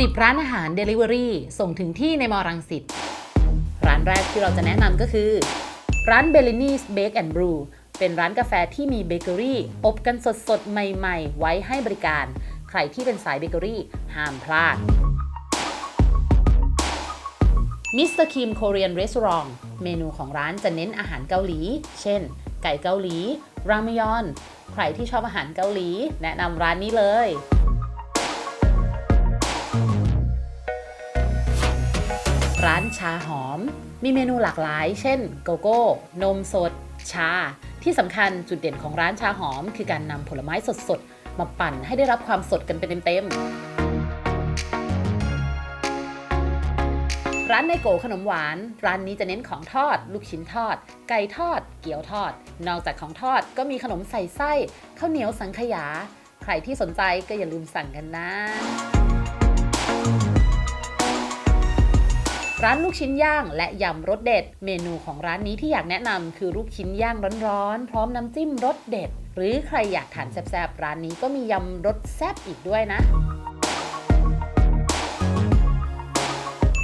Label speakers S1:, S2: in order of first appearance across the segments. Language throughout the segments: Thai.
S1: 10 ร้านอาหาร Delivery ส่งถึงที่ในมอรังสิต ร้านแรกที่เราจะแนะนำก็คือ ร้าน Bellini's Bake and Brew เป็นร้านกาแฟที่มีเบเกอรี่ อบกันสดๆ ใหม่ๆ ไว้ให้บริการ ใครที่เป็นสายเบเกอรี่ ห้ามพลาดมิสเตอร์คิม Korean Restaurant เมนูของร้านจะเน้นอาหารเกาหลี เช่น ไก่เกาหลี รามยอน ใครที่ชอบอาหารเกาหลี แนะนำร้านนี้เลย ชาหอม มีเมนูหลากหลาย เช่น โกโก้ นมสด ชา ที่สำคัญจุดเด่นของร้านชาหอม คือการนำผลไม้สดๆ มาปั่นให้ได้รับความสดกันเป็นเต็มๆ ร้านในโกขนมหวาน ร้านนี้จะเน้นของทอด ลูกชิ้นทอด ไก่ทอด เกี๊ยวทอด นอกจากของทอดก็มีขนมใส่ไส้ข้าวเหนียวสังขยา ใครที่สนใจก็อย่าลืมสั่งกันนะ ร้านลูกชิ้นย่างและยำรสเด็ด เมนูของร้านนี้ที่อยากแนะนำคือลูกชิ้นย่างร้อนๆ พร้อมน้ำจิ้มรสเด็ด หรือใครอยากทานแซ่บๆ ร้านนี้ก็มียำรสแซ่บอีกด้วยนะ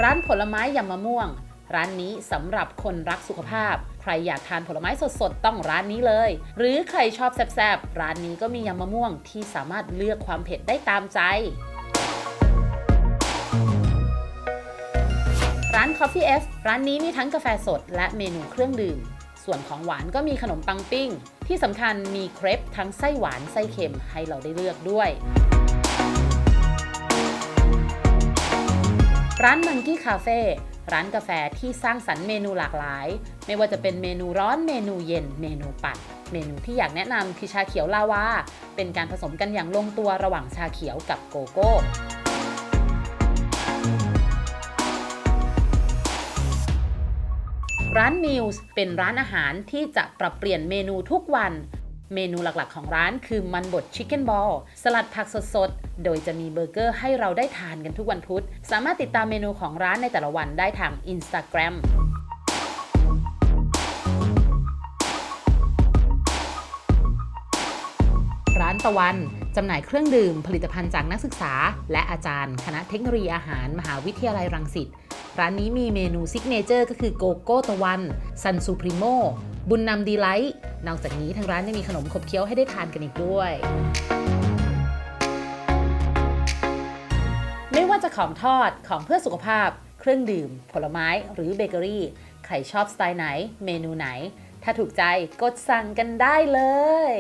S1: ร้านผลไม้ยำมะม่วง ร้านนี้สำหรับคนรักสุขภาพ ใครอยากทานผลไม้สดๆ ต้องร้านนี้เลย หรือใครชอบแซ่บๆ ร้านนี้ก็มียำมะม่วงที่สามารถเลือกความเผ็ดได้ตามใจ Coffee F ร้านนี้มีทั้งกาแฟสดและเมนูเครื่องดื่ม ส่วนของหวานก็มีขนมปังปิ้ง ที่สำคัญมีเครปทั้งไส้หวานไส้เค็มให้เราได้เลือกด้วย ร้าน Monkey Cafe ร้านกาแฟที่สร้างสรรค์เมนูหลากหลาย ไม่ว่าจะเป็นเมนูร้อนเมนูเย็น เมนูปั่น เมนูที่อยากแนะนำคือชาเขียวลาวา เป็นการผสมกันอย่างลงตัวระหว่างชาเขียวกับโกโก้ ร้าน Meals เป็นร้านอาหารที่จะปรับเปลี่ยนเมนูทุกวัน เมนูหลักๆของร้านคือมันบดชิคเก้นบอลสลัดผักสดๆ โดยจะมีเบอร์เกอร์ให้เราได้ทานกันทุกวันพุธ สามารถติดตามเมนูของร้านในแต่ละวันได้ทาง Instagram ร้านตะวันจำหน่ายเครื่องดื่มผลิตภัณฑ์จากนักศึกษา และอาจารย์ คณะเทคโนโลยีอาหารมหาวิทยาลัยรังสิต ร้านนี้มีเมนูซิกเนเจอร์ก็คือโกโก้ตะวันซันซูพรีโมบุญนำดีไลท์นอกจากนี้ทางร้านยังมีขนมขบเคี้ยวให้ได้ทานกันอีกด้วย ไม่ว่าจะของทอดของเพื่อสุขภาพ เครื่องดื่ม ผลไม้หรือเบเกอรี่ ใครชอบสไตล์ไหน เมนูไหน ถ้าถูกใจกดสั่งกันได้เลย